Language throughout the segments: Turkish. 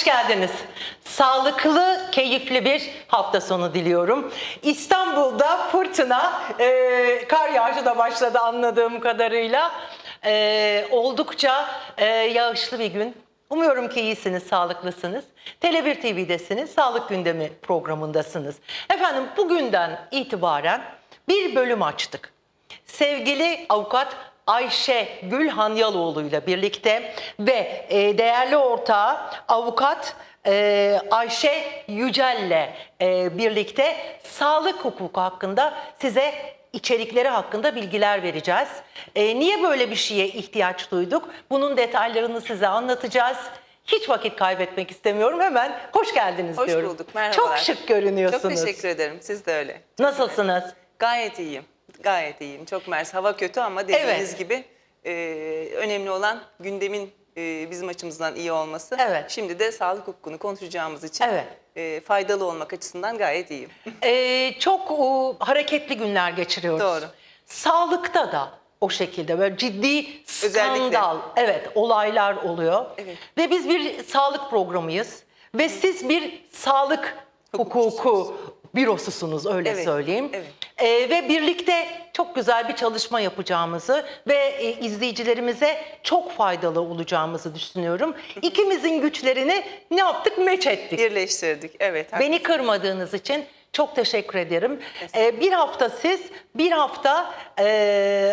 Hoş geldiniz. Sağlıklı, keyifli bir hafta sonu diliyorum. İstanbul'da fırtına, e, kar yağışı da başladı anladığım kadarıyla. E, oldukça e, yağışlı bir gün. Umuyorum ki iyisiniz, sağlıklısınız. Tele1 TV'desiniz, Sağlık Gündemi programındasınız. Efendim bugünden itibaren bir bölüm açtık. Sevgili avukat Ayşe Gülhan Yaloğlu ile birlikte ve e, değerli ortağı avukat e, Ayşe Yücel'le e, birlikte sağlık hukuku hakkında size içerikleri hakkında bilgiler vereceğiz. E, niye böyle bir şeye ihtiyaç duyduk? Bunun detaylarını size anlatacağız. Hiç vakit kaybetmek istemiyorum. Hemen hoş geldiniz Hoş diyorum. bulduk, merhabalar. Çok şık görünüyorsunuz. Çok teşekkür ederim. Siz de öyle. Nasılsınız? Gayet iyiyim. Gayet iyiyim. Çok mersi. Hava kötü ama dediğiniz Evet. gibi e, önemli olan gündemin e, bizim açımızdan iyi olması. Evet. Şimdi de sağlık hukukunu konuşacağımız için Evet. e, faydalı olmak açısından gayet iyiyim. Ee, çok o, hareketli günler geçiriyoruz. Doğru. Sağlıkta da o şekilde böyle ciddi skandal, Özellikle. evet olaylar oluyor. Evet. Ve biz bir sağlık programıyız ve siz bir sağlık hukuku Hukukçusunuz. Bürosusunuz öyle Evet, söyleyeyim. evet. Ee, ve birlikte çok güzel bir çalışma yapacağımızı ve e, izleyicilerimize çok faydalı olacağımızı düşünüyorum. İkimizin güçlerini ne yaptık? Meç ettik. Birleştirdik. Evet. Beni kırmadığınız için çok teşekkür ederim. Ee, bir hafta siz, bir hafta e,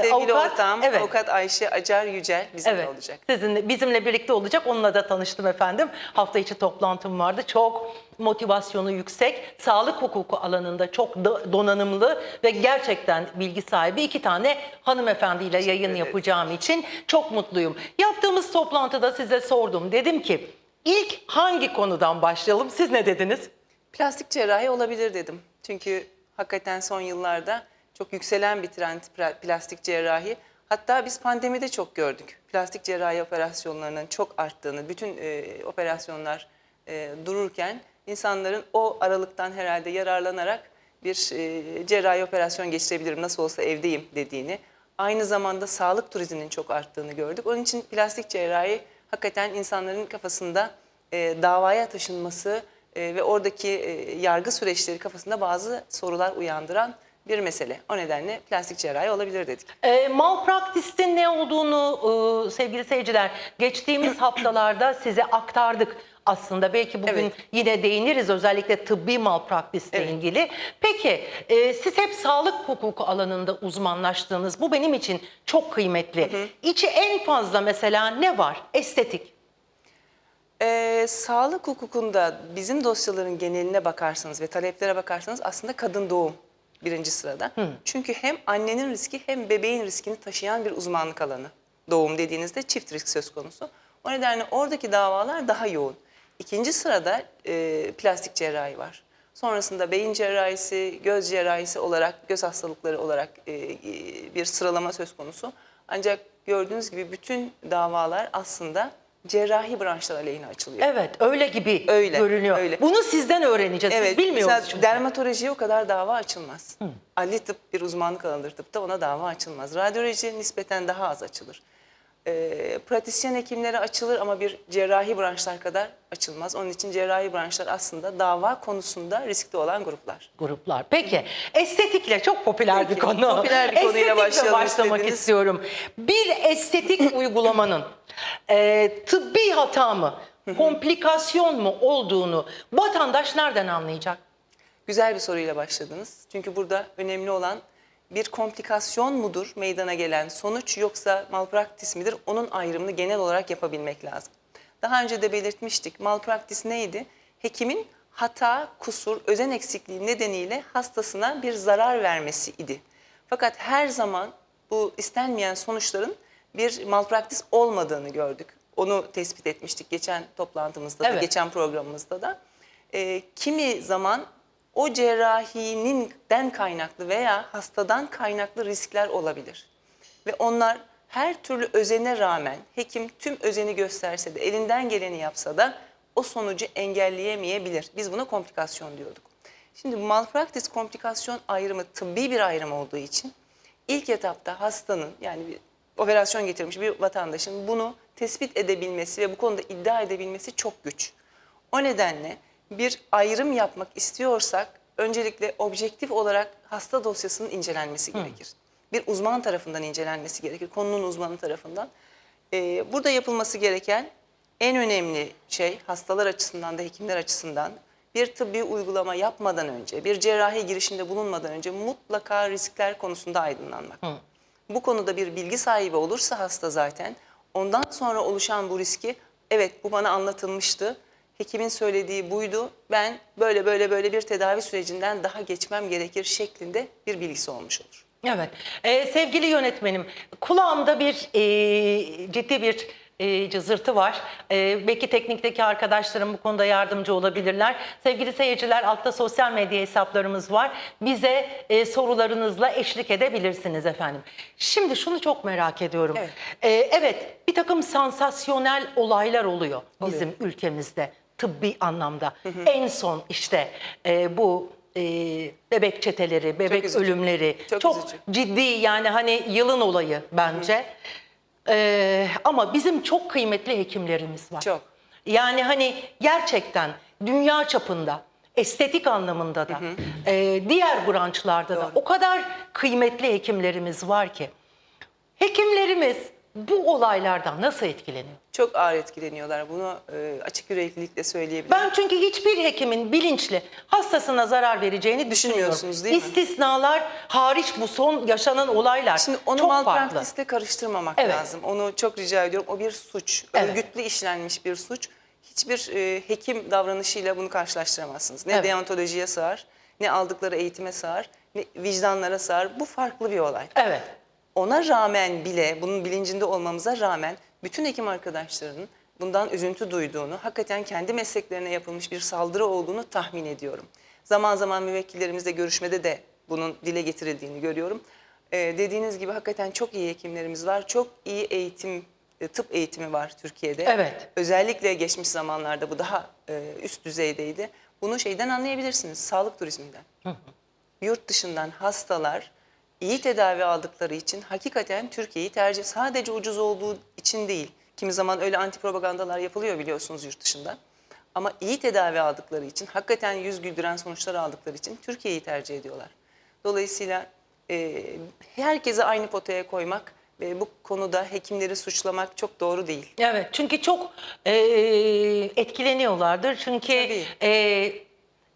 Sevgili avukat. ortağım evet. avukat Ayşe Acar Yücel bizimle Evet, olacak. sizinle, bizimle birlikte olacak. Onunla da tanıştım efendim. Hafta içi toplantım vardı. Çok motivasyonu yüksek, sağlık hukuku alanında çok do- donanımlı ve gerçekten bilgi sahibi iki tane hanımefendiyle yayın ederim. yapacağım için çok mutluyum. Yaptığımız toplantıda size sordum. Dedim ki ilk hangi konudan başlayalım? Siz ne dediniz? Plastik cerrahi olabilir dedim. Çünkü hakikaten son yıllarda çok yükselen bir trend plastik cerrahi. Hatta biz pandemide çok gördük. Plastik cerrahi operasyonlarının çok arttığını, bütün e, operasyonlar e, dururken insanların o aralıktan herhalde yararlanarak bir e, cerrahi operasyon geçirebilirim, nasıl olsa evdeyim dediğini. Aynı zamanda sağlık turizminin çok arttığını gördük. Onun için plastik cerrahi hakikaten insanların kafasında e, davaya taşınması e, ve oradaki e, yargı süreçleri kafasında bazı sorular uyandıran bir mesele. O nedenle plastik cerrahi olabilir dedik. E, malpraktisin ne olduğunu e, sevgili seyirciler geçtiğimiz haftalarda size aktardık aslında. Belki bugün Evet. yine değiniriz özellikle tıbbi malpraktisle Evet. ilgili. Peki e, siz hep sağlık hukuku alanında uzmanlaştığınız bu benim için çok kıymetli. İçi en fazla mesela ne var? Estetik. Ee, sağlık hukukunda bizim dosyaların geneline bakarsanız ve taleplere bakarsanız aslında kadın doğum birinci sırada. Çünkü hem annenin riski hem bebeğin riskini taşıyan bir uzmanlık alanı. Doğum dediğinizde çift risk söz konusu. O nedenle oradaki davalar daha yoğun. İkinci sırada e, plastik cerrahi var. Sonrasında beyin cerrahisi, göz cerrahisi olarak, göz hastalıkları olarak e, e, bir sıralama söz konusu. Ancak gördüğünüz gibi bütün davalar aslında cerrahi branşlar aleyhine açılıyor. Evet öyle gibi Öyle, görünüyor. öyle. Bunu sizden öğreneceğiz. Biz Evet, bilmiyoruz mesela çünkü. dermatolojiye o kadar dava açılmaz. Adli tıp bir uzmanlık alanıdır tıpta ona dava açılmaz. Radyoloji nispeten daha az açılır. Ee, pratisyen hekimlere açılır ama bir cerrahi branşlar kadar açılmaz. Onun için cerrahi branşlar aslında dava konusunda riskli olan gruplar. gruplar. Peki estetikle çok popüler bir Peki, konu. popüler bir konuyla Estetikle başlayalım başlamak istediniz. istiyorum. Bir estetik uygulamanın e, tıbbi hata mı, komplikasyon mu olduğunu vatandaş nereden anlayacak? Güzel bir soruyla başladınız. Çünkü burada önemli olan bir komplikasyon mudur meydana gelen sonuç yoksa malpraktis midir? Onun ayrımını genel olarak yapabilmek lazım. Daha önce de belirtmiştik. Malpraktis neydi? Hekimin hata, kusur, özen eksikliği nedeniyle hastasına bir zarar vermesi idi. Fakat her zaman bu istenmeyen sonuçların bir malpraktis olmadığını gördük. Onu tespit etmiştik geçen toplantımızda da, Evet. geçen programımızda da. Ee, kimi zaman o cerrahinin kaynaklı veya hastadan kaynaklı riskler olabilir. Ve onlar her türlü özene rağmen hekim tüm özeni gösterse de elinden geleni yapsa da o sonucu engelleyemeyebilir. Biz buna komplikasyon diyorduk. Şimdi malpraktis komplikasyon ayrımı tıbbi bir ayrım olduğu için ilk etapta hastanın yani bir operasyon getirmiş bir vatandaşın bunu tespit edebilmesi ve bu konuda iddia edebilmesi çok güç. O nedenle bir ayrım yapmak istiyorsak öncelikle objektif olarak hasta dosyasının incelenmesi gerekir. Bir uzman tarafından incelenmesi gerekir, konunun uzmanı tarafından. Ee, burada yapılması gereken en önemli şey hastalar açısından da hekimler açısından bir tıbbi uygulama yapmadan önce, bir cerrahi girişimde bulunmadan önce mutlaka riskler konusunda aydınlanmak. Bu konuda bir bilgi sahibi olursa hasta zaten ondan sonra oluşan bu riski evet bu bana anlatılmıştı. Hekimin söylediği buydu. Ben böyle böyle böyle bir tedavi sürecinden daha geçmem gerekir şeklinde bir bilgisi olmuş olur. Evet. Ee, sevgili yönetmenim, kulağımda bir e, ciddi bir e, cızırtı var. E, belki teknikteki arkadaşlarım bu konuda yardımcı olabilirler. Sevgili seyirciler, altta sosyal medya hesaplarımız var. Bize e, sorularınızla eşlik edebilirsiniz efendim. Şimdi şunu çok merak ediyorum. Evet. E, evet, bir takım sansasyonel olaylar oluyor bizim ülkemizde tıbbi anlamda. En son işte e, bu e, bebek çeteleri, bebek üzücü. ölümleri Çok çok, üzücü. ciddi yani hani yılın olayı bence. Ee, ama bizim çok kıymetli hekimlerimiz var. Çok. Yani hani gerçekten dünya çapında estetik anlamında da e, diğer branşlarda da Doğru. o kadar kıymetli hekimlerimiz var ki. Hekimlerimiz bu olaylardan nasıl etkileniyor? Çok ağır etkileniyorlar. Bunu e, açık yüreklilikle söyleyebilirim. Ben çünkü hiçbir hekimin bilinçli hastasına zarar vereceğini. Düşünmüyorsunuz değil mi? İstisnalar hariç bu son yaşanan olaylar Şimdi onu çok farklı. malpraktisle karıştırmamak Evet. lazım. Onu çok rica ediyorum. O bir suç. Evet. Örgütlü işlenmiş bir suç. Hiçbir e, hekim davranışıyla bunu karşılaştıramazsınız. Ne Evet. deontolojiye sığar, ne aldıkları eğitime sığar, ne vicdanlara sığar. Bu farklı bir olay. Evet. Ona rağmen bile, bunun bilincinde olmamıza rağmen bütün hekim arkadaşlarının bundan üzüntü duyduğunu, hakikaten kendi mesleklerine yapılmış bir saldırı olduğunu tahmin ediyorum. Zaman zaman müvekkillerimizle görüşmede de bunun dile getirildiğini görüyorum. Ee, dediğiniz gibi hakikaten çok iyi hekimlerimiz var, çok iyi eğitim, e, tıp eğitimi var Türkiye'de. Evet. Özellikle geçmiş zamanlarda bu daha e, üst düzeydeydi. Bunu şeyden anlayabilirsiniz, sağlık turizminden yurt dışından hastalar iyi tedavi aldıkları için hakikaten Türkiye'yi tercih sadece ucuz olduğu için değil. Kimi zaman öyle anti propagandalar yapılıyor biliyorsunuz yurt dışında. Ama iyi tedavi aldıkları için, hakikaten yüz güldüren sonuçlar aldıkları için Türkiye'yi tercih ediyorlar. Dolayısıyla e, herkese aynı potaya koymak ve bu konuda hekimleri suçlamak çok doğru değil. Evet çünkü çok e, etkileniyorlardır. Çünkü Tabii. e,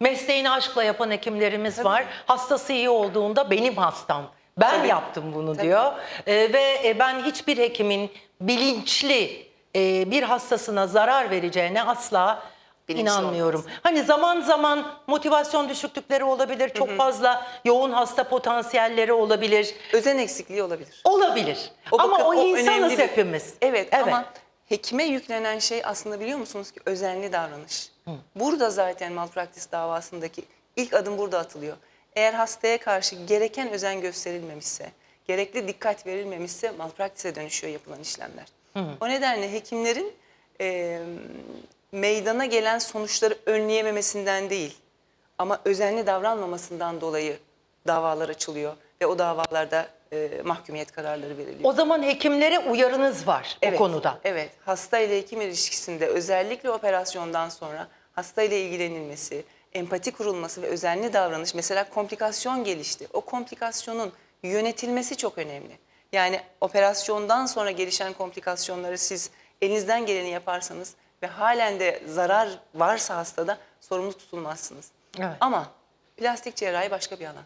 mesleğini aşkla yapan hekimlerimiz var. Hastası iyi olduğunda benim hastam. Ben Tabii. yaptım bunu Tabii. diyor. E, ve ben hiçbir hekimin bilinçli e, bir hastasına zarar vereceğine asla Bilinçli inanmıyorum. olmaz. Hani zaman zaman motivasyon düşüklükleri olabilir. Çok fazla yoğun hasta potansiyelleri olabilir. Özen eksikliği olabilir. Olabilir. O ama o o insanız bir- hepimiz. Evet, ama hekime yüklenen şey aslında biliyor musunuz ki özenli davranış. Burada zaten malpraktis davasındaki ilk adım burada atılıyor. Eğer hastaya karşı gereken özen gösterilmemişse, gerekli dikkat verilmemişse malpraktise dönüşüyor yapılan işlemler. O nedenle hekimlerin e, meydana gelen sonuçları önleyememesinden değil ama özenli davranmamasından dolayı davalar açılıyor ve o davalarda e, mahkumiyet kararları veriliyor. O zaman hekimlere uyarınız var Evet, o konuda. Evet. Hasta ile hekim ilişkisinde özellikle operasyondan sonra hasta ile ilgilenilmesi, empati kurulması ve özenli davranış mesela komplikasyon gelişti. O komplikasyonun yönetilmesi çok önemli. Yani operasyondan sonra gelişen komplikasyonları siz elinizden geleni yaparsanız ve halen de zarar varsa hastada sorumlu tutulmazsınız. Evet. Ama plastik cerrahi başka bir alan.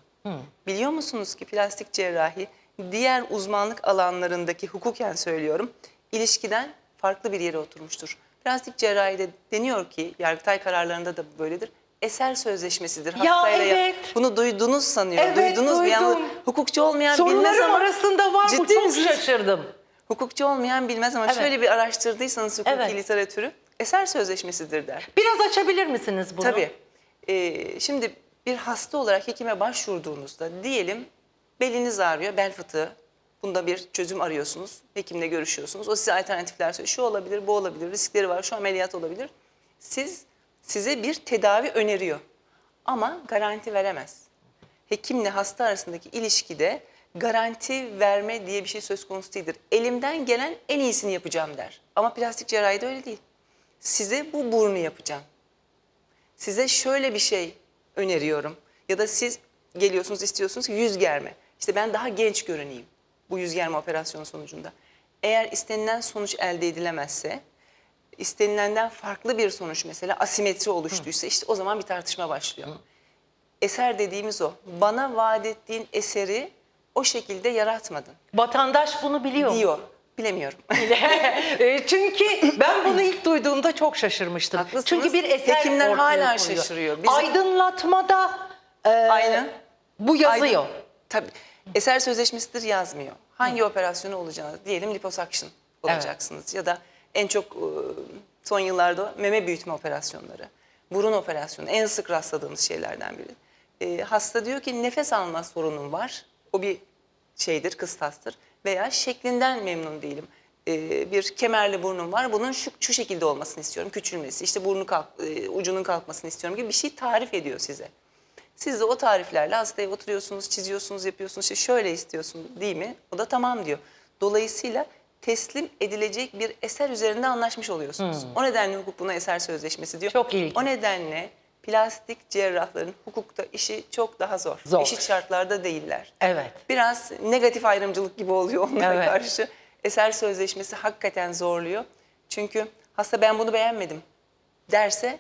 Biliyor musunuz ki plastik cerrahi diğer uzmanlık alanlarındaki hukuken söylüyorum ilişkiden farklı bir yere oturmuştur. Plastik cerrahide deniyor ki Yargıtay kararlarında da bu böyledir. Eser sözleşmesidir. Hastayla ya- evet. Bunu duydunuz sanıyorum. Evet, duydunuz mu? Yani duydum. hukukçu olmayan bilmez Sorularım ama arasında var bu Ciddi çok misiniz? şaşırdım. hukukçu olmayan bilmez ama Evet. şöyle bir araştırdıysanız hukuki Evet. literatürü eser sözleşmesidir der. Biraz açabilir misiniz bunu? Tabii. Ee, şimdi bir hasta olarak hekime başvurduğunuzda diyelim beliniz ağrıyor, bel fıtığı. Bunda bir çözüm arıyorsunuz. Hekimle görüşüyorsunuz. O size alternatifler söylüyor. Şu olabilir, bu olabilir, riskleri var, şu ameliyat olabilir. Siz size bir tedavi öneriyor. Ama garanti veremez. Hekimle hasta arasındaki ilişkide garanti verme diye bir şey söz konusu değildir. Elimden gelen en iyisini yapacağım der. Ama plastik cerrahide öyle değil. Size bu burnu yapacağım. size şöyle bir şey öneriyorum. Ya da siz geliyorsunuz istiyorsunuz ki yüz germe. İşte ben daha genç görüneyim bu yüz germe operasyonu sonucunda. Eğer istenilen sonuç elde edilemezse, istenilenden farklı bir sonuç mesela asimetri oluştuysa işte o zaman bir tartışma başlıyor. Eser dediğimiz o. Bana vaat ettiğin eseri o şekilde yaratmadın Vatandaş bunu biliyor diyor. Bilemiyorum. E, Çünkü ben bunu ilk duyduğumda çok şaşırmıştım. Haklısınız. Çünkü bir eser Hekimler hala koyuyor. şaşırıyor. Bizim- Aydınlatmada e, Aynen. bu yazıyor. Aydın- Tabii. Eser sözleşmesidir yazmıyor. Hangi operasyonu olacağını diyelim liposuction olacaksınız ya da en çok e, son yıllarda meme büyütme operasyonları, burun operasyonu en sık rastladığımız şeylerden biri. E, hasta diyor ki nefes alma sorunum var. O bir şeydir, kıstastır. Veya şeklinden memnun değilim. E, bir kemerli burnum var. Bunun şu, şu şekilde olmasını istiyorum. Küçülmesi, işte burnu kalk, e, ucunun kalkmasını istiyorum gibi bir şey tarif ediyor size. Siz de o tariflerle hastaya oturuyorsunuz, çiziyorsunuz, yapıyorsunuz. İşte şöyle istiyorsun değil mi? O da tamam diyor. Dolayısıyla teslim edilecek bir eser üzerinde anlaşmış oluyorsunuz. O nedenle hukuk buna eser sözleşmesi diyor. Hmm. Çok ilginç. O nedenle plastik cerrahların hukukta işi çok daha zor. Zor. Eşit şartlarda değiller. Evet. Biraz negatif ayrımcılık gibi oluyor onlara Evet. karşı. Eser sözleşmesi hakikaten zorluyor. Çünkü hasta ben bunu beğenmedim derse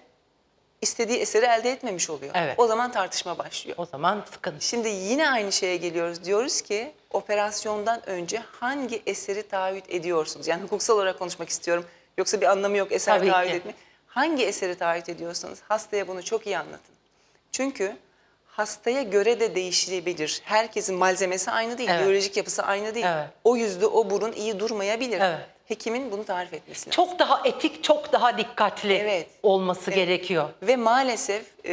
istediği eseri elde etmemiş oluyor. Evet. O zaman tartışma başlıyor. O zaman sıkıntı. Şimdi yine aynı şeye geliyoruz. Diyoruz ki operasyondan önce hangi eseri taahhüt ediyorsunuz? Yani hukuksal olarak konuşmak istiyorum. Yoksa bir anlamı yok eser Tabii taahhüt etme. Hangi eseri taahhüt ediyorsanız hastaya bunu çok iyi anlatın. Çünkü hastaya göre de değişebilir. Herkesin malzemesi aynı değil, Evet. biyolojik yapısı aynı değil. Evet. O yüzde o burun iyi durmayabilir. Evet. Hekimin bunu tarif etmesi lazım. Çok daha etik, çok daha dikkatli Evet. olması gerekiyor. Ve maalesef e,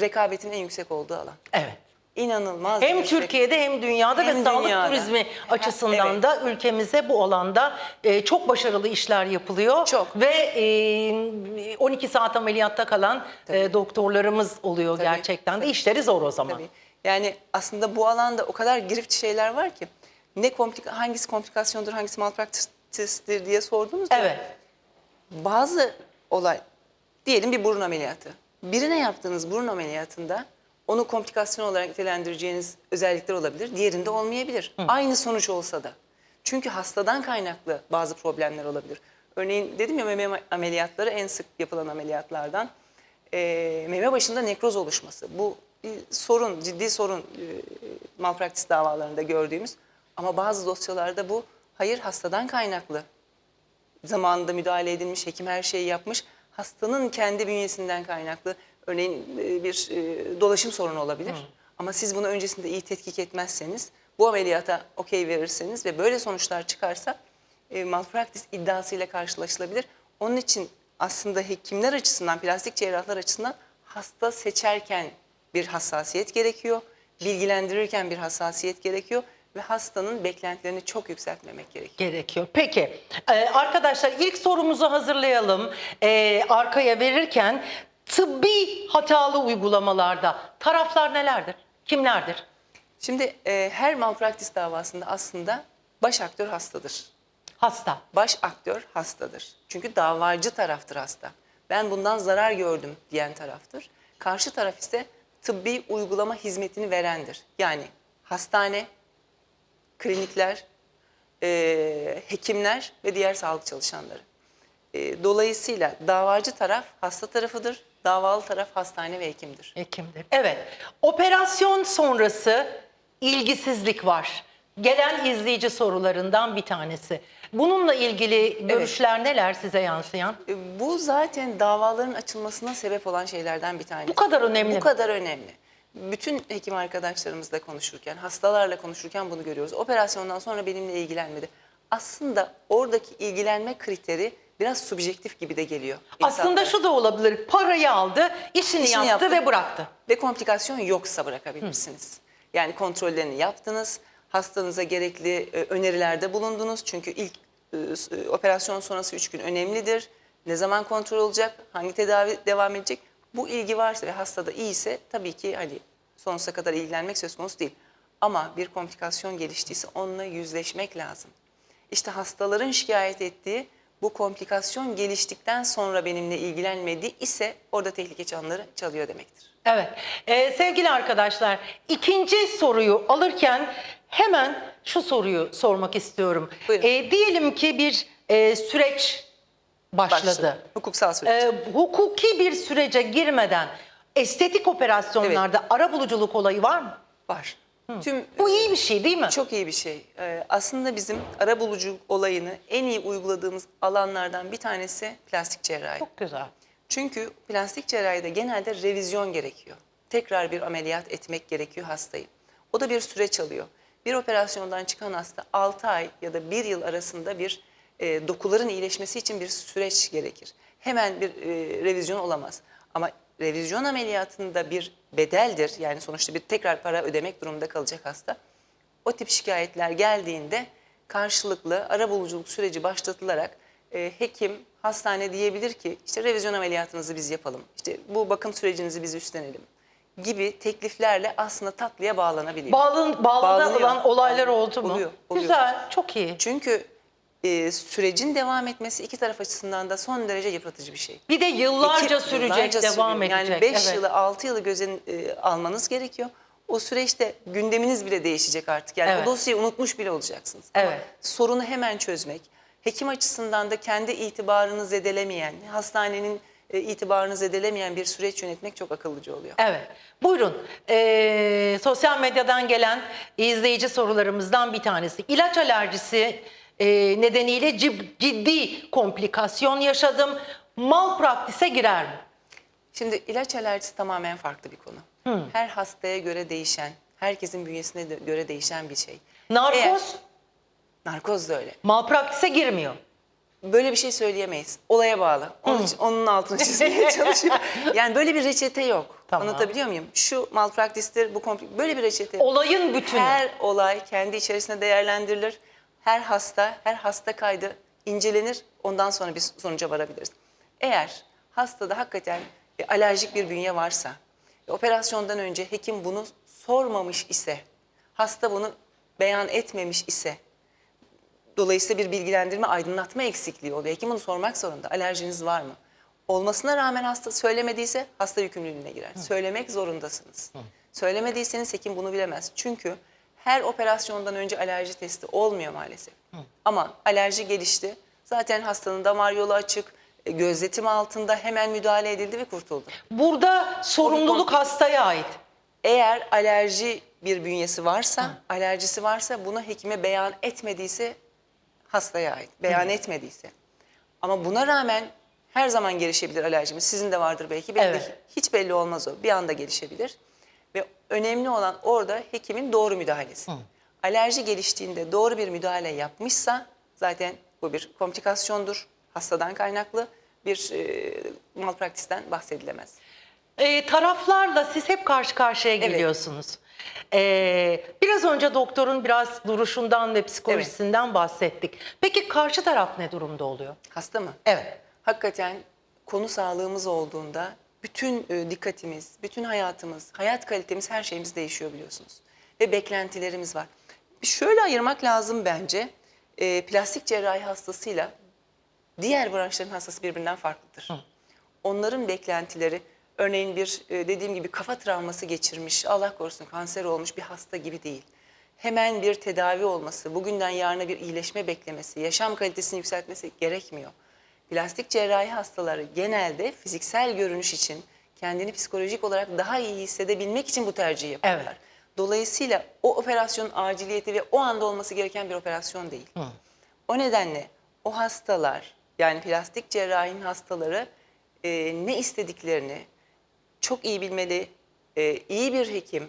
rekabetin en yüksek olduğu alan. Evet. İnanılmaz. Hem şey. Türkiye'de hem dünyada Hem ve sağlık dünyada. turizmi açısından evet. da ülkemize bu alanda e, çok başarılı işler yapılıyor. Çok. Ve e, 12 saat ameliyatta kalan e, doktorlarımız oluyor Tabii. gerçekten de. İşleri zor o zaman. Tabii. Yani aslında bu alanda o kadar girift şeyler var ki ne komplika hangisi komplikasyondur, hangisi malpraktistir diye sorduğunuzda Evet. bazı olay diyelim bir burun ameliyatı. Birine yaptığınız burun ameliyatında onu komplikasyon olarak nitelendireceğiniz özellikler olabilir. Diğerinde olmayabilir. Aynı sonuç olsa da. Çünkü hastadan kaynaklı bazı problemler olabilir. Örneğin dedim ya meme ameliyatları en sık yapılan ameliyatlardan. Ee, meme başında nekroz oluşması. Bu bir sorun, ciddi sorun e, malpraktis davalarında gördüğümüz. Ama bazı dosyalarda bu hayır hastadan kaynaklı zamanında müdahale edilmiş, hekim her şeyi yapmış. Hastanın kendi bünyesinden kaynaklı örneğin e, bir e, dolaşım sorunu olabilir. Ama siz bunu öncesinde iyi tetkik etmezseniz, bu ameliyata okey verirseniz ve böyle sonuçlar çıkarsa e, malpraktis iddiasıyla karşılaşılabilir. Onun için aslında hekimler açısından, plastik cerrahlar açısından hasta seçerken bir hassasiyet gerekiyor. Bilgilendirirken bir hassasiyet gerekiyor ve hastanın beklentilerini çok yükseltmemek gerekiyor. gerekiyor. Peki e, arkadaşlar ilk sorumuzu hazırlayalım. E, arkaya verirken tıbbi hatalı uygulamalarda taraflar nelerdir? Kimlerdir? Şimdi e, her malpraktis davasında aslında baş aktör hastadır. Hasta. Baş aktör hastadır. Çünkü davacı taraftır hasta. Ben bundan zarar gördüm diyen taraftır. Karşı taraf ise tıbbi uygulama hizmetini verendir. Yani hastane, klinikler, e, hekimler ve diğer sağlık çalışanları. E, dolayısıyla davacı taraf hasta tarafıdır, davalı taraf hastane ve hekimdir. Hekimdir. Evet. Operasyon sonrası ilgisizlik var. Gelen izleyici sorularından bir tanesi. Bununla ilgili görüşler neler size yansıyan? E, Bu zaten davaların açılmasına sebep olan şeylerden bir tanesi. Bu kadar önemli Bu kadar önemli. Bütün hekim arkadaşlarımızla konuşurken, hastalarla konuşurken bunu görüyoruz. Operasyondan sonra benimle ilgilenmedi. Aslında oradaki ilgilenme kriteri biraz subjektif gibi de geliyor. Aslında insanlara. şu da olabilir. Parayı aldı, işini, İşini yaptı, yaptı. ve bıraktı. ve komplikasyon yoksa bırakabilirsiniz. Yani kontrollerini yaptınız, hastanıza gerekli e, önerilerde bulundunuz. Çünkü ilk e, e, operasyon sonrası 3 gün önemlidir. Ne zaman kontrol olacak, hangi tedavi devam edecek? Bu ilgi varsa ve hastada iyiyse tabii ki hani sonsuza kadar ilgilenmek söz konusu değil. Ama bir komplikasyon geliştiyse onunla yüzleşmek lazım. İşte hastaların şikayet ettiği Bu komplikasyon geliştikten sonra benimle ilgilenmedi ise orada tehlike çanları çalıyor demektir. Evet. Ee, sevgili arkadaşlar, ikinci soruyu alırken hemen şu soruyu sormak istiyorum. Buyurun. Ee, diyelim ki bir e, süreç başladı. Başladı. Hukuksal süreç. Ee, hukuki bir sürece girmeden estetik operasyonlarda arabuluculuk olayı var mı? Var. Tüm Bu iyi bir şey değil mi? Çok iyi bir şey. Ee, aslında bizim arabulucu olayını en iyi uyguladığımız alanlardan bir tanesi plastik cerrahi. Çok güzel. Çünkü plastik cerrahide genelde revizyon gerekiyor. Tekrar bir ameliyat etmek gerekiyor hastayı. O da bir süreç alıyor. Bir operasyondan çıkan hasta 6 ay ya da 1 yıl arasında bir e, dokuların iyileşmesi için bir süreç gerekir. Hemen bir e, revizyon olamaz. Ama revizyon ameliyatında bir bedeldir. Yani sonuçta bir tekrar para ödemek durumunda kalacak hasta. O tip şikayetler geldiğinde karşılıklı arabuluculuk süreci başlatılarak e, hekim, hastane diyebilir ki işte revizyon ameliyatınızı biz yapalım, işte bu bakım sürecinizi biz üstlenelim gibi tekliflerle aslında tatlıya bağlanabiliyor. Bağlan, Bağlanıyor. bağlanılan olaylar oldu mu? Oluyor, oluyor. Güzel, çok iyi. Çünkü e, sürecin devam etmesi iki taraf açısından da son derece yıpratıcı bir şey. Bir de yıllarca İki- sürecek, yıllarca devam sürüyor. edecek. Yani 5 evet. yılı 6 yılı göze e, almanız gerekiyor. O süreçte gündeminiz bile değişecek artık. Yani Evet. o dosyayı unutmuş bile olacaksınız. Evet. Ama sorunu hemen çözmek, hekim açısından da kendi itibarını zedelemeyen, hastanenin e, itibarını zedelemeyen bir süreç yönetmek çok akıllıca oluyor. Evet. Buyurun. Ee, sosyal medyadan gelen izleyici sorularımızdan bir tanesi. İlaç alerjisi e, nedeniyle ciddi komplikasyon yaşadım. Malpraktise girer mi? Şimdi ilaç alerjisi tamamen farklı bir konu. Her hastaya göre değişen, herkesin bünyesine de- göre değişen bir şey. Narkoz Eğer- narkoz da öyle. malpraktise girmiyor. Böyle bir şey söyleyemeyiz. Olaya bağlı. Onun, için, onun altını çizmeye çalışıyor. Yani böyle bir reçete yok. Tamam. Anlatabiliyor muyum? Şu malpraktistir, bu komplik... Böyle bir reçete. Olayın bütünü. Her olay kendi içerisinde değerlendirilir. Her hasta, her hasta kaydı incelenir. Ondan sonra bir sonuca varabiliriz. Eğer hastada hakikaten e, alerjik bir bünye varsa, e, operasyondan önce hekim bunu sormamış ise, hasta bunu beyan etmemiş ise, Dolayısıyla bir bilgilendirme, aydınlatma eksikliği oluyor. Hekim bunu sormak zorunda. Alerjiniz var mı? Olmasına rağmen hasta söylemediyse hasta yükümlülüğüne girer. Söylemek zorundasınız. Söylemediyseniz hekim bunu bilemez. Çünkü her operasyondan önce alerji testi olmuyor maalesef. Ama alerji gelişti. Zaten hastanın damar yolu açık, e, gözetim altında hemen müdahale edildi ve kurtuldu. Burada sorumluluk hastaya ait. Eğer alerji bir bünyesi varsa, alerjisi varsa bunu hekime beyan etmediyse hastaya ait. Beyan etmediyse. Ama buna rağmen her zaman gelişebilir alerjimiz. Sizin de vardır belki. Benim de Evet. hiç belli olmaz o. Bir anda gelişebilir. Ve önemli olan orada hekimin doğru müdahalesi. Alerji geliştiğinde doğru bir müdahale yapmışsa zaten bu bir komplikasyondur. Hastadan kaynaklı bir e, malpraktisten bahsedilemez. Ee, taraflarla siz hep karşı karşıya Evet. geliyorsunuz. Ee, biraz önce doktorun biraz duruşundan ve psikolojisinden bahsettik. Peki karşı taraf ne durumda oluyor? Hasta mı? Evet. Hakikaten konu sağlığımız olduğunda bütün e, dikkatimiz, bütün hayatımız, hayat kalitemiz, her şeyimiz değişiyor biliyorsunuz. Ve beklentilerimiz var. Şöyle ayırmak lazım bence. E, plastik cerrahi hastasıyla diğer branşların hastası birbirinden farklıdır. Onların beklentileri örneğin bir e, dediğim gibi kafa travması geçirmiş, Allah korusun kanser olmuş bir hasta gibi değil. Hemen bir tedavi olması, bugünden yarına bir iyileşme beklemesi, yaşam kalitesini yükseltmesi gerekmiyor. Plastik cerrahi hastaları genelde fiziksel görünüş için kendini psikolojik olarak daha iyi hissedebilmek için bu tercihi yapıyorlar. Evet. Dolayısıyla o operasyonun aciliyeti ve o anda olması gereken bir operasyon değil. O nedenle o hastalar yani plastik cerrahinin hastaları e, ne istediklerini çok iyi bilmeli, e, iyi bir hekim,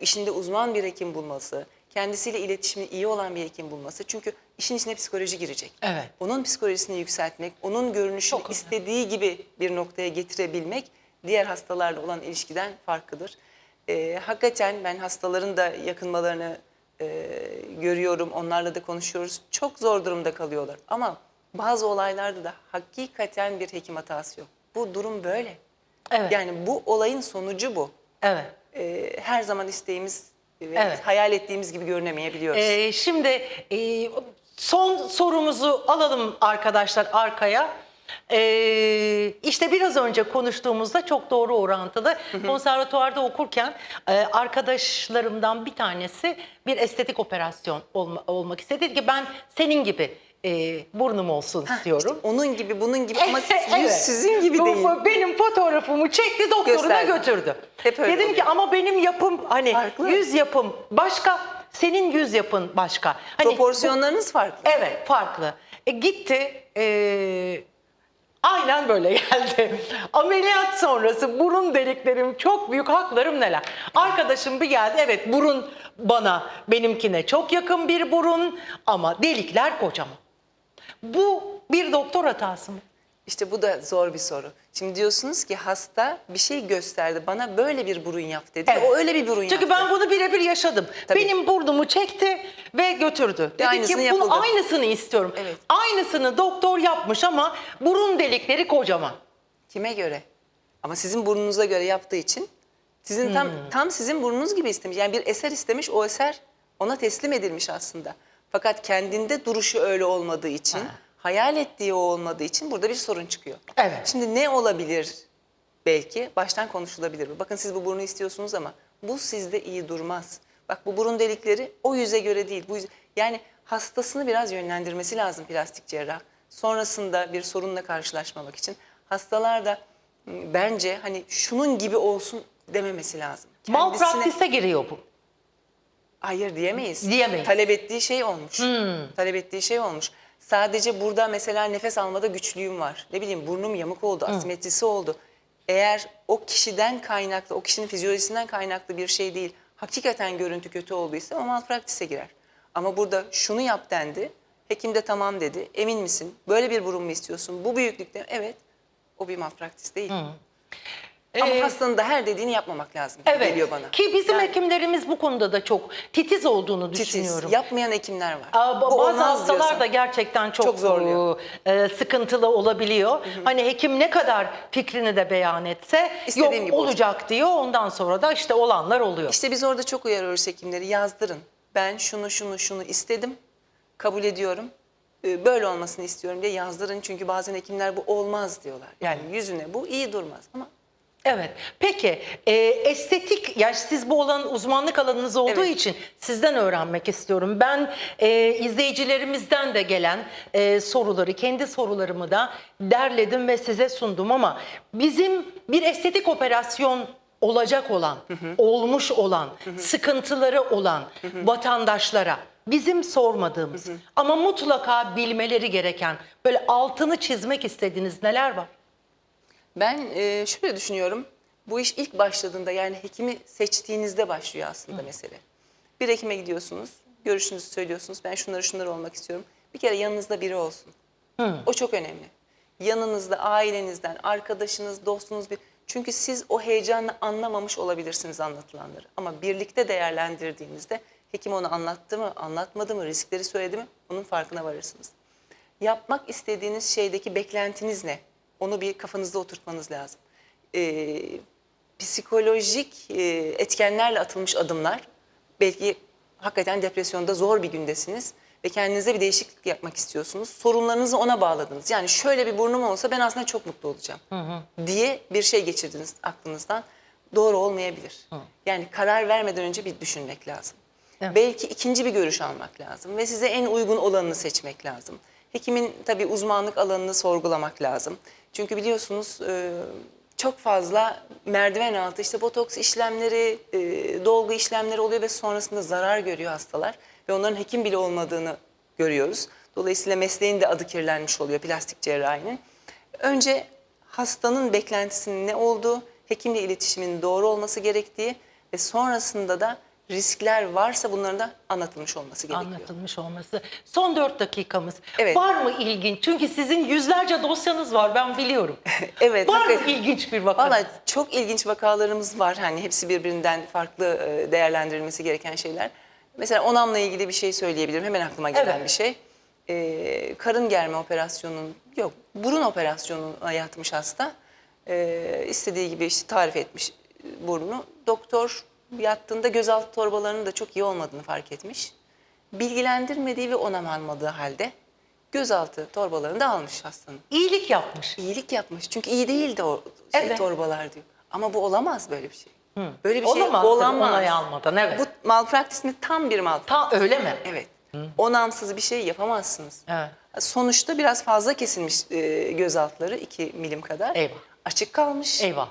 işinde uzman bir hekim bulması, kendisiyle iletişimi iyi olan bir hekim bulması. Çünkü işin içine psikoloji girecek. Evet. Onun psikolojisini yükseltmek, onun görünüşünü Çok istediği gibi bir noktaya getirebilmek diğer hastalarla olan ilişkiden farklıdır. E, hakikaten ben hastaların da yakınmalarını e, görüyorum, onlarla da konuşuyoruz. Çok zor durumda kalıyorlar ama bazı olaylarda da hakikaten bir hekim hatası yok. Bu durum böyle. Evet. Yani bu olayın sonucu bu. Evet. E, her zaman isteğimiz ve Evet. hayal ettiğimiz gibi görünemeyebiliyoruz. Ee, şimdi e, Son sorumuzu alalım arkadaşlar arkaya. Ee, işte biraz önce konuştuğumuzda çok doğru orantılı. Konservatuvarda okurken e, arkadaşlarımdan bir tanesi bir estetik operasyon olma- olmak istedi. Dedi ki ben senin gibi e, burnum olsun istiyorum. Onun gibi bunun gibi ama siz- Evet. sizin gibi Bu- değil. bu Benim fotoğrafımı çekti doktoruna Gösterdi. götürdü. Hep öyle Dedim ki oluyor. ama benim yapım hani Farklı. yüz yapım başka, senin yüz yapın başka. Hani Proporsiyonlarınız farklı. Evet farklı. E, gitti e, aynen böyle geldi. Ameliyat sonrası burun deliklerim çok büyük haklarım neler. Arkadaşım bir geldi evet burun bana benimkine çok yakın bir burun ama delikler kocaman. Bu bir doktor hatası mı? İşte bu da zor bir soru. Şimdi diyorsunuz ki hasta bir şey gösterdi. Bana böyle bir burun yap dedi. Evet. O öyle bir burun Çünkü yaptı. ben bunu birebir yaşadım. Tabii. Benim burnumu çekti ve götürdü. Dedi aynısını ki bunu yapıldı. aynısını istiyorum. Evet. Aynısını doktor yapmış ama burun delikleri kocaman. Kime göre? Ama sizin burnunuza göre yaptığı için sizin tam Hmm. tam sizin burnunuz gibi istemiş. Yani bir eser istemiş, o eser ona teslim edilmiş aslında. Fakat kendinde duruşu öyle olmadığı için, hayal ettiği o olmadığı için burada bir sorun çıkıyor. Evet. Şimdi ne olabilir? Belki baştan konuşulabilir. bu. Bakın siz bu burnu istiyorsunuz ama bu sizde iyi durmaz. Bak bu burun delikleri o yüze göre değil. Bu yüze- yani hastasını biraz yönlendirmesi lazım plastik cerrah. Sonrasında bir sorunla karşılaşmamak için hastalar da m, bence hani şunun gibi olsun dememesi lazım. Kendisine- Malpraktise giriyor bu. Hayır diyemeyiz. Diyemeyiz. Talep ettiği şey olmuş. Talep ettiği şey olmuş. Sadece burada mesela nefes almada güçlüğüm var. Ne bileyim burnum yamuk oldu, asimetrisi oldu. Eğer o kişiden kaynaklı, o kişinin fizyolojisinden kaynaklı bir şey değil, hakikaten görüntü kötü olduysa o malpraktise girer. Ama burada şunu yap dendi, hekim de tamam dedi, emin misin? Böyle bir burun mu istiyorsun? Bu büyüklükte evet, o bir malpraktis değil. Ama Ee, hastanın da her dediğini yapmamak lazım geliyor bana. Ki bizim Yani hekimlerimiz bu konuda da çok titiz olduğunu titiz, düşünüyorum. yapmayan hekimler var. Aa, Bu bazı olmaz hastalar diyorsan. da gerçekten çok, Çok zorluyor. e, sıkıntılı olabiliyor. Hani hekim ne kadar fikrini de beyan etse İstediğim yok gibi olacak diyor. Ondan sonra da işte olanlar oluyor. İşte biz orada çok uyarıyoruz hekimleri yazdırın. Ben şunu şunu şunu istedim, kabul ediyorum. Ee, Böyle olmasını istiyorum diye yazdırın. Çünkü bazen hekimler bu olmaz diyorlar. Yani yüzüne bu iyi durmaz ama Evet. Peki e, estetik, yani siz bu olan uzmanlık alanınız olduğu Evet. için sizden öğrenmek istiyorum. Ben e, izleyicilerimizden de gelen e, soruları, kendi sorularımı da derledim ve size sundum ama bizim bir estetik operasyon olacak olan, olmuş olan, sıkıntıları olan vatandaşlara bizim sormadığımız ama mutlaka bilmeleri gereken böyle altını çizmek istediğiniz neler var? Ben e, şöyle düşünüyorum. Bu iş ilk başladığında yani hekimi seçtiğinizde başlıyor aslında mesele. Bir hekime gidiyorsunuz, görüşünüzü söylüyorsunuz. Ben şunları şunları olmak istiyorum. Bir kere yanınızda biri olsun. O çok önemli. Yanınızda ailenizden, arkadaşınız, dostunuz bir... Çünkü siz o heyecanla anlamamış olabilirsiniz anlatılanları. Ama birlikte değerlendirdiğinizde hekim onu anlattı mı, anlatmadı mı, riskleri söyledi mi onun farkına varırsınız. Yapmak istediğiniz şeydeki beklentiniz ne? Onu bir kafanızda oturtmanız lazım. Ee, psikolojik e, etkenlerle atılmış adımlar belki hakikaten depresyonda zor bir gündesiniz ve kendinize bir değişiklik yapmak istiyorsunuz. Sorunlarınızı ona bağladınız. Yani şöyle bir burnum olsa ben aslında çok mutlu olacağım diye bir şey geçirdiniz aklınızdan. Doğru olmayabilir. Yani karar vermeden önce bir düşünmek lazım. Evet. Belki ikinci bir görüş almak lazım ve size en uygun olanını seçmek lazım. Hekimin tabii uzmanlık alanını sorgulamak lazım. Çünkü biliyorsunuz e, çok fazla merdiven altı işte botoks işlemleri, e, dolgu işlemleri oluyor ve sonrasında zarar görüyor hastalar. Ve onların hekim bile olmadığını görüyoruz. Dolayısıyla mesleğin de adı kirlenmiş oluyor plastik cerrahinin. Önce hastanın beklentisinin ne olduğu, hekimle iletişimin doğru olması gerektiği ve sonrasında da riskler varsa bunların da anlatılmış olması gerekiyor. Anlatılmış olması. Son dört dakikamız. Evet. Var mı ilginç? Çünkü sizin yüzlerce dosyanız var ben biliyorum. Evet. Var mı ilginç bir vakanız? Valla çok ilginç vakalarımız var. Hani hepsi birbirinden farklı e, değerlendirilmesi gereken şeyler. Mesela onamla ilgili bir şey söyleyebilirim. Hemen aklıma gelen Evet. bir şey. Ee, karın germe operasyonunun, yok burun operasyonuna yatmış hasta. Ee, istediği gibi işte tarif etmiş burnunu. Doktor yattığında gözaltı torbalarının da çok iyi olmadığını fark etmiş. bilgilendirmediği ve onam almadığı halde gözaltı torbalarını da almış hastanın. İyilik yapmış. İyilik yapmış. Çünkü iyi değildi o şey, Evet. torbalar diyor. Ama bu olamaz böyle bir şey. Böyle bir şey Olamaz. olamaz. Onay almadan evet. Bu malpraktis mi? Tam bir malpraktis. Ta öyle mi? Evet. Onamsız bir şey yapamazsınız. Evet. Sonuçta biraz fazla kesilmiş e, gözaltları 2 milim kadar. Eyvah. Açık kalmış. Eyvah.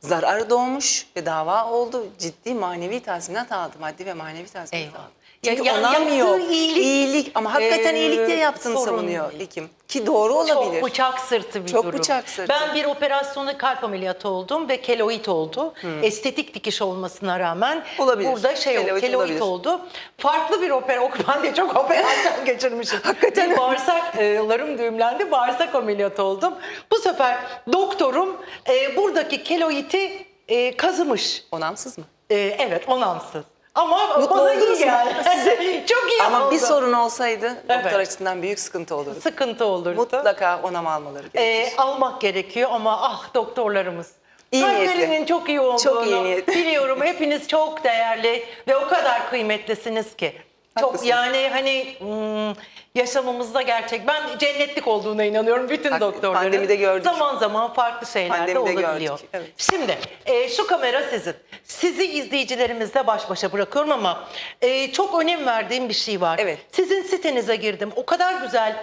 Zarar doğmuş ve dava oldu. Ciddi manevi tazminat aldı. Maddi ve manevi tazminat Eyvah. aldı. Çünkü ya- yaptığı yok. iyilik, ama hakikaten e, iyilik diye yaptığını savunuyor değil. hekim. Ki doğru olabilir. Çok bıçak sırtı bir Çok durum. bıçak sırtı. Ben bir operasyonu kalp ameliyatı oldum ve keloid oldu. Estetik dikiş olmasına rağmen Olabilir. burada şey Keloid keloid, keloid olabilir. oldu. Farklı bir opera, ben de çok operasyon geçirmişim. Hakikaten. Bağırsaklarım düğümlendi, bağırsak ameliyatı oldum. Bu sefer doktorum e, buradaki keloidi e, kazımış. Onamsız mı? E, evet, onamsız. Ama Mutlu bana iyi oldunuz mu? geldi. çok iyi Ama oldu. bir sorun olsaydı Evet. doktor açısından büyük sıkıntı olurdu. sıkıntı olurdu. Mutlaka onam almaları gerekir. Ee, almak gerekiyor ama ah doktorlarımız. İyi Kalplerinin niyetli. çok iyi olduğunu Çok iyi niyetli. biliyorum. Hepiniz çok değerli ve o kadar kıymetlisiniz ki. Çok yani hani hmm, yaşamımızda gerçek. Ben cennetlik olduğuna inanıyorum bütün Haklı. doktorların. Pandemide gördük. Zaman zaman farklı şeyler de Pandemide olabiliyor. gördük, evet. Şimdi e, şu kamera sizin. Sizi izleyicilerimizle baş başa bırakıyorum ama e, çok önem verdiğim bir şey var. Evet. Sizin sitenize girdim. O kadar güzel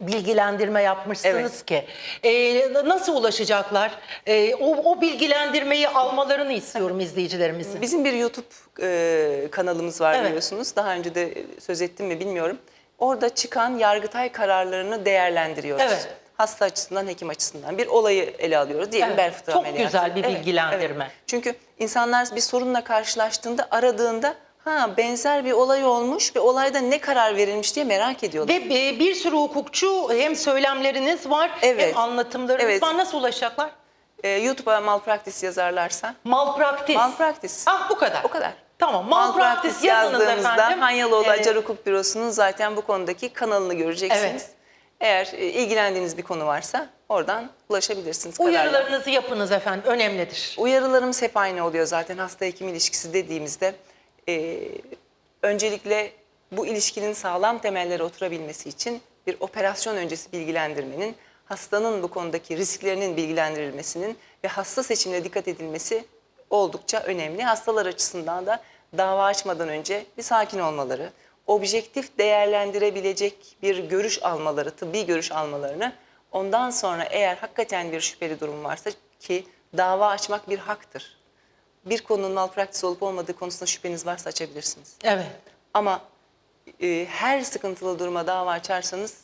bilgilendirme yapmışsınız ki. E, nasıl ulaşacaklar? E, o, o bilgilendirmeyi almalarını istiyorum izleyicilerimizin. Bizim bir YouTube e, kanalımız var Evet. biliyorsunuz. Daha önce de söz ettim mi bilmiyorum. Orada çıkan Yargıtay kararlarını değerlendiriyoruz. Evet. Hasta açısından, hekim açısından bir olayı ele alıyoruz. Diyelim Evet, bel fıtığı çok ameliyatı. güzel bir bilgilendirme. Çünkü insanlar bir sorunla karşılaştığında, aradığında ha benzer bir olay olmuş ve olayda ne karar verilmiş diye merak ediyorlar. Ve e, bir sürü hukukçu hem söylemleriniz var Evet. hem anlatımlarınız Evet. var. Nasıl ulaşacaklar? E, YouTube'a malpraktis yazarlarsa Malpraktis. Malpraktis. Ah bu kadar. O kadar. Tamam malpraktis yazınız yazdığımızda efendim. Hanyalıoğlu Ee, Acar Hukuk Bürosu'nun zaten bu konudaki kanalını göreceksiniz. Evet. Eğer e, ilgilendiğiniz bir konu varsa oradan ulaşabilirsiniz. kararla. Uyarılarınızı yapınız efendim. Önemlidir. Uyarılarımız hep aynı oluyor zaten hasta hekim ilişkisi dediğimizde. E, öncelikle bu ilişkinin sağlam temellere oturabilmesi için bir operasyon öncesi bilgilendirmenin, hastanın bu konudaki risklerinin bilgilendirilmesinin ve hasta seçimine dikkat edilmesi oldukça önemli. Hastalar açısından da dava açmadan önce bir sakin olmaları, objektif değerlendirebilecek bir görüş almaları, tıbbi görüş almalarını ondan sonra eğer hakikaten bir şüpheli durum varsa ki dava açmak bir haktır. Bir konunun malpraktis olup olmadığı konusunda şüpheniz varsa açabilirsiniz. Evet. Ama e, her sıkıntılı duruma dava açarsanız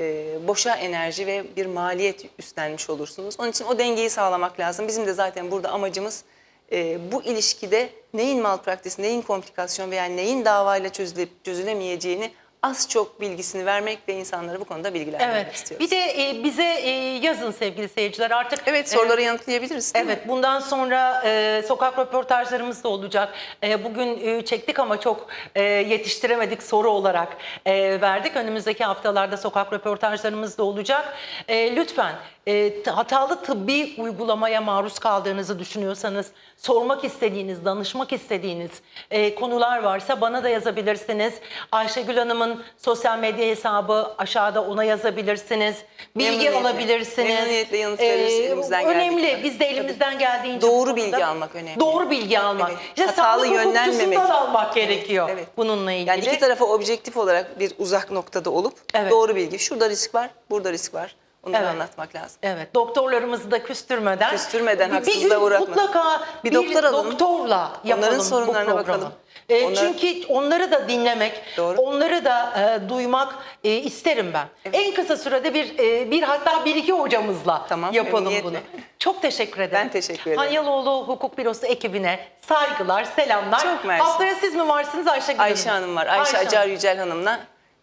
e, boşa enerji ve bir maliyet üstlenmiş olursunuz. Onun için o dengeyi sağlamak lazım. Bizim de zaten burada amacımız e, bu ilişkide neyin malpraktis, neyin komplikasyon veya neyin davayla çözülüp çözülemeyeceğini az çok bilgisini vermek ve insanları bu konuda bilgilendirmek Evet. istiyoruz. Bir de e, bize e, yazın sevgili seyirciler artık. evet soruları yanıtlayabiliriz değil mi? Evet, bundan sonra e, sokak röportajlarımız da olacak. E, bugün e, çektik ama çok e, yetiştiremedik soru olarak e, verdik. Önümüzdeki haftalarda sokak röportajlarımız da olacak. E, lütfen e, hatalı tıbbi uygulamaya maruz kaldığınızı düşünüyorsanız, sormak istediğiniz, danışmak istediğiniz e, konular varsa bana da yazabilirsiniz. Ayşegül Hanım'ın sosyal medya hesabı aşağıda ona yazabilirsiniz. Bilgi Memnuniyetle. alabilirsiniz. Memnuniyetle yanıt veririz elimizden Önemli. geldiğince. Biz de elimizden geldiğince Doğru bu konuda bilgi almak önemli. Doğru bilgi almak. Evet. İşte Hatalı sağlık yönlenmemek. hukukçusundan almak gerekiyor evet. bununla ilgili. Yani iki tarafa objektif olarak bir uzak noktada olup Evet. doğru bilgi. Şurada risk var, burada risk var. Onları Evet. anlatmak lazım. Evet, doktorlarımızı da küstürmeden, Küstürmeden, haksızlığa gün uğratmadan. mutlaka Bir bir, doktor alalım. doktorla yapalım sorunlarına bu programı. bakalım. E, Onlar- Çünkü onları da dinlemek, Doğru. onları da e, duymak e, isterim ben. En kısa sürede bir e, bir hatta bir iki hocamızla Tamam, yapalım bunu. Çok teşekkür ederim. Ben teşekkür ederim. Hanyalıoğlu Hukuk Bürosu ekibine saygılar, selamlar. Çok mersi. Haftaya siz mi varsınız Ayşegül Hanım? Ayşe Hanım var. Ayşe, Hanım. Acar Yücel Hanım'la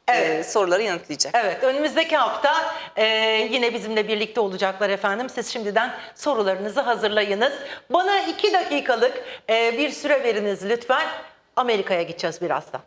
Evet. e, soruları yanıtlayacak. Evet, önümüzdeki hafta e, yine bizimle birlikte olacaklar efendim. Siz şimdiden sorularınızı hazırlayınız. Bana iki dakikalık e, bir süre veriniz lütfen. Amerika'ya gideceğiz birazdan.